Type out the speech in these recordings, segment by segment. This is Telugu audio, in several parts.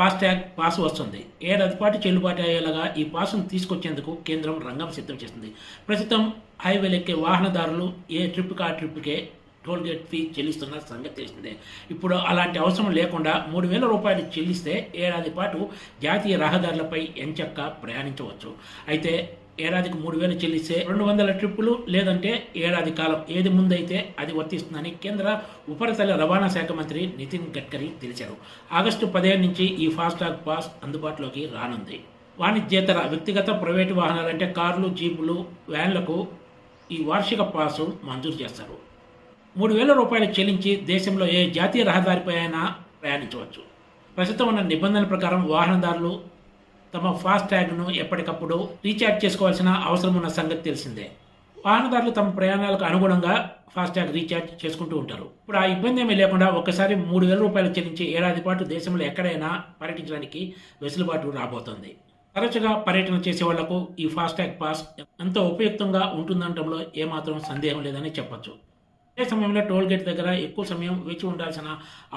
ఫాస్టాగ్ పాస్ వస్తుంది. ఏడాది పాటు చెల్లుబాటు అయ్యేలాగా ఈ పాసును తీసుకొచ్చేందుకు కేంద్రం రంగం సిద్ధం చేస్తుంది. ప్రస్తుతం హైవేలెక్కే వాహనదారులు ఏ ట్రిప్కి ఆ ట్రిప్కే టోల్ గేట్ ఫీ చెల్లిస్తున్న సంగతి తెలిసిందే. ఇప్పుడు అలాంటి అవసరం లేకుండా మూడు వేల రూపాయలు చెల్లిస్తే ఏడాది పాటు జాతీయ రహదారులపై ఎంచక్క ప్రయాణించవచ్చు. అయితే ఏడాదికి మూడు వేలు చెల్లిస్తే రెండు వందల ట్రిప్పులు లేదంటే ఏడాది కాలం ఏది ముందైతే అది వర్తిస్తుందని కేంద్ర ఉపరితల రవాణా శాఖ మంత్రి నితిన్ గడ్కరీ తెలిపారు. ఆగస్టు పదిహేను నుంచి ఈ ఫాస్టాగ్ పాస్ అందుబాటులోకి రానుంది. వాణిజ్యేతర వ్యక్తిగత ప్రైవేటు వాహనాలంటే కార్లు జీపులు వ్యాన్లకు ఈ వార్షిక పాసు మంజూరు చేస్తారు. మూడు వేల రూపాయలు చెల్లించి దేశంలో ఏ జాతీయ రహదారిపై అయినా ప్రయాణించవచ్చు. ప్రస్తుతం ఉన్న నిబంధనల ప్రకారం వాహనదారులు తమ ఫాస్ట్ ట్యాగ్ను ఎప్పటికప్పుడు రీఛార్జ్ చేసుకోవాల్సిన అవసరం ఉన్న సంగతి తెలిసిందే. వాహనదారులు తమ ప్రయాణాలకు అనుగుణంగా ఫాస్టాగ్ రీఛార్జ్ చేసుకుంటూ ఉంటారు. ఇప్పుడు ఆ ఇబ్బంది ఏమీ లేకుండా ఒక్కసారి మూడు వేల రూపాయలు చెల్లించి ఏడాది పాటు దేశంలో ఎక్కడైనా పర్యటించడానికి వెసులుబాటు రాబోతోంది. తరచుగా పర్యటన చేసే వాళ్ళకు ఈ ఫాస్టాగ్ పాస్ ఎంతో ఉపయుక్తంగా ఉంటుందనడంలో ఏమాత్రం సందేహం లేదని చెప్పొచ్చు. అదే సమయంలో టోల్ గేట్ దగ్గర ఎక్కువ సమయం వేచి ఉండాల్సిన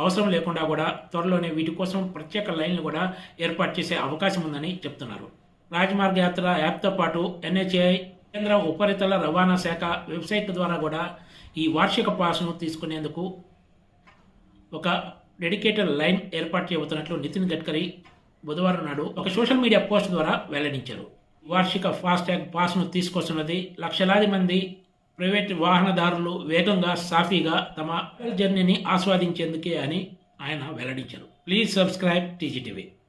అవసరం లేకుండా కూడా త్వరలోనే వీటి కోసం ప్రత్యేక లైన్లు కూడా ఏర్పాటు చేసే అవకాశం ఉందని చెప్తున్నారు. రాజమార్గ యాత్ర యాప్తో పాటు ఎన్హెచ్ఐ కేంద్ర ఉపరితల రవాణా శాఖ వెబ్సైట్ ద్వారా కూడా ఈ వార్షిక పాస్ను తీసుకునేందుకు ఒక డెడికేటెడ్ లైన్ ఏర్పాటు చేయబోతున్నట్లు నితిన్ గడ్కరీ బుధవారం నాడు ఒక సోషల్ మీడియా పోస్ట్ ద్వారా వెల్లడించారు. వార్షిక ఫాస్టాగ్ పాస్ను తీసుకొస్తున్నది లక్షలాది మంది ప్రైవేట్ వాహనదారులు వేగంగా సాఫీగా తమ జర్నీని ఆస్వాదించేందుకే అని ఆయన వెల్లడించారు. Please subscribe TGTV